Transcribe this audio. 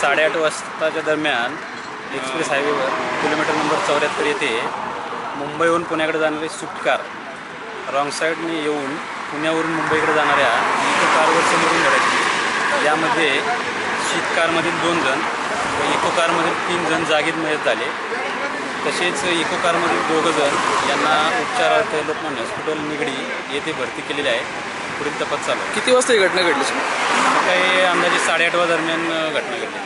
साडेआठ वाजताच्या दरम्यान एक्सप्रेस हायवेवर किलोमीटर नंबर चौऱ्याहत्तर येथे मुंबईहून पुण्याकडे जाणारी स्विफ्ट कार रॉंग साईडने येऊन पुण्यावरून मुंबईकडे जाणाऱ्या इको कारवर समोरून धडकली यामध्ये शीत कारमधील दोन जण व इको कारमधील तीन जण जागीत मयत झाले. तसेच इको कारमधील दोघं जण यांना उपचारार्थ लोकमान्य हॉस्पिटल निगडी येथे भरती केलेली आहे. पुढील तपास चालू आहे. किती वाजता ही घटना घडली? सर काही अंदाजे साडेआठ दरम्यान घटना घडली.